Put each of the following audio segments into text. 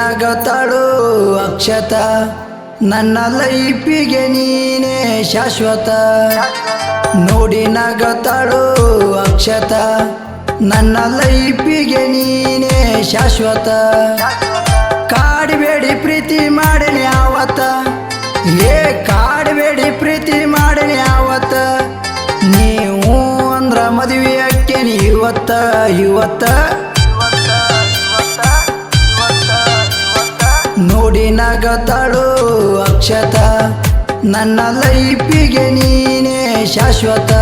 ನಗತಾಳು ಅಕ್ಷತ. ನನ್ನ ಲೈಫಿಗೆ ನೀನೇ ಶಾಶ್ವತ. ನೋಡಿ ನಗತಾಳು ಅಕ್ಷತ. ನನ್ನ ಲೈಫಿಗೆ ನೀನೇ ಶಾಶ್ವತ. ಕಾಡಬೇಡಿ ಪ್ರೀತಿ ಮಾಡಲಿ ಯಾವತ್ತ ಏ, ಕಾಡಬೇಡಿ ಪ್ರೀತಿ ಮಾಡಲಿ ಯಾವತ್ತ ನೀವು ಅಂದ್ರ ಮದುವೆ ಅಕ್ಕೇನಿ ಇವತ್ತ ಇವತ್ತ. ನೋಡಿ ನಗತಾಳು ಅಕ್ಷತ. ನನ್ನ ಲೈಫಿಗೆ ನೀನೇ ಶಾಶ್ವತ.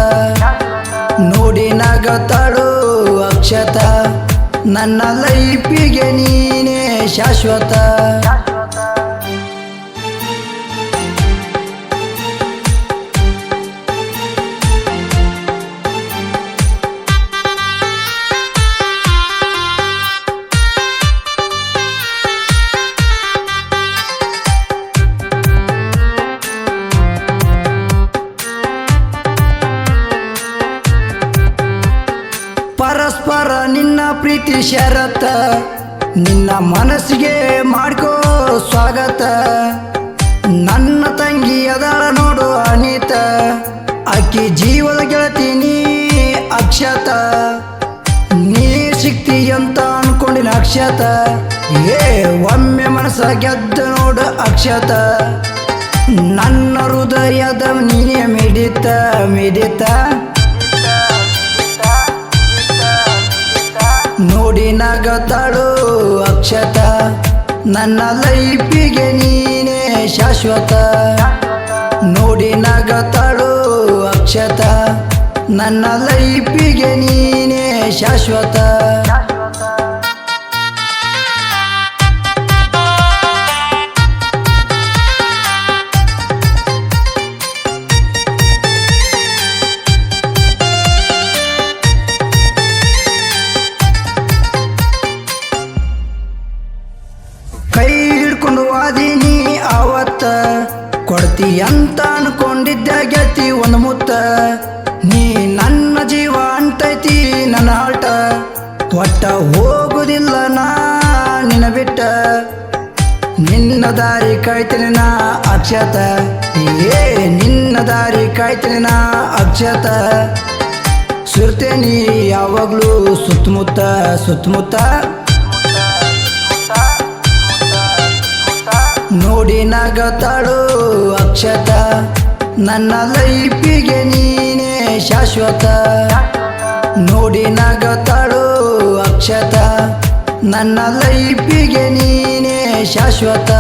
ನೋಡಿ ನಗತಳು ಅಕ್ಷತ. ನನ್ನ ಲೈಫಿಗೆ ನೀನೇ ಶಾಶ್ವತ. ಪ್ರೀತಿ ಶರತ, ನಿನ್ನ ಮನಸ್ಸಿಗೆ ಮಾಡ್ಕೋ ಸ್ವಾಗತ. ನನ್ನ ತಂಗಿ ಅದಳ ನೋಡು ಅನಿತ, ಅಕ್ಕಿ ಜೀವದ ಗೆಳತಿ ನೀ ಅಕ್ಷತ. ನೀ ಸಿಕ್ತಿ ಅಂತ ಅನ್ಕೊಂಡಿನ ಅಕ್ಷತ, ಏ ಒಮ್ಮೆ ಮನಸ್ಸ ಗೆದ್ದ ನೋಡು ಅಕ್ಷತ. ನನ್ನ ಹೃದಯದ ನೀನೇ ಮಿಡಿತ ಮಿಡಿತ. ನೋಡಿ ನಗತಾಳು ಅಕ್ಷತ. ನನ್ನ ಲೈಫಿಗೆ ನೀನೇ ಶಾಶ್ವತ. ನೋಡಿ ನಗತಾಳು ಅಕ್ಷತ. ನನ್ನ ಲೈಫಿಗೆ ನೀನೇ ಶಾಶ್ವತ. ಕೊಡ್ತಿ ಅಂತ ಅನ್ಕೊಂಡಿದ್ದ ಗೆತಿ ಒಂದು ಮುತ್ತ. ನೀ ನನ್ನ ಜೀವ ಅಂತೈತಿ, ನನ್ನ ಆಟ. ಒಟ್ಟ ಹೋಗುದಿಲ್ಲ ನಾ ನಿನ್ನ ಬಿಟ್ಟ. ನಿನ್ನ ದಾರಿ ಕಾಯ್ತೀನಿ ನಾ ಅಕ್ಷತ. ಏ, ನಿನ್ನ ದಾರಿ ಕಾಯ್ತೀನಿ ನಾ ಅಕ್ಷತ. ಸುರ್ತೇನಿ ಯಾವಾಗ್ಲೂ ಸುತ್ತಮುತ್ತ ಸುತ್ತಮುತ್ತ. ನೋಡಿ ನಗತಾಳು ಅಕ್ಷತ ನನ್ನ ಲೈಫಿಗೆ ನೀನೇ ಶಾಶ್ವತ. ನೋಡಿ ನಗತಾಳು ಅಕ್ಷತ ನನ್ನ ಲೈಫಿಗೆ ನೀನೇ ಶಾಶ್ವತ.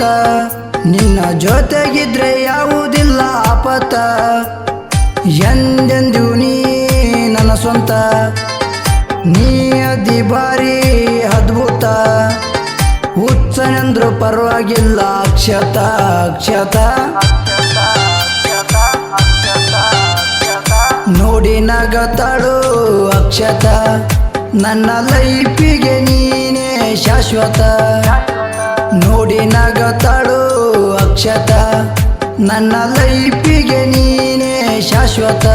ಸಂಪತ್ತ ನಿನ್ನ ಜೊತೆಗಿದ್ರೆ ಯಾವುದಿಲ್ಲ ಆಪತ ಎಂದೆಂದು ನೀ ನನ್ನ ಸ್ವಂತ. ನೀ ಅದಿ ಬಾರಿ ಅದ್ಭುತ. ಹುಚ್ಚನೆಂದ್ರು ಪರವಾಗಿಲ್ಲ, ಅಕ್ಷತ ಅಕ್ಷತ. ನೋಡಿ ನಗತಾಳು, ಅಕ್ಷತ. ನನ್ನ ಲೈಫಿಗೆ ನೀನೇ ಶಾಶ್ವತ. ನೋಡಿ ನಗತಾಳು ಅಕ್ಷತ. ನನ್ನ ಲೈಫಿಗೆ ನೀನೇ ಶಾಶ್ವತ.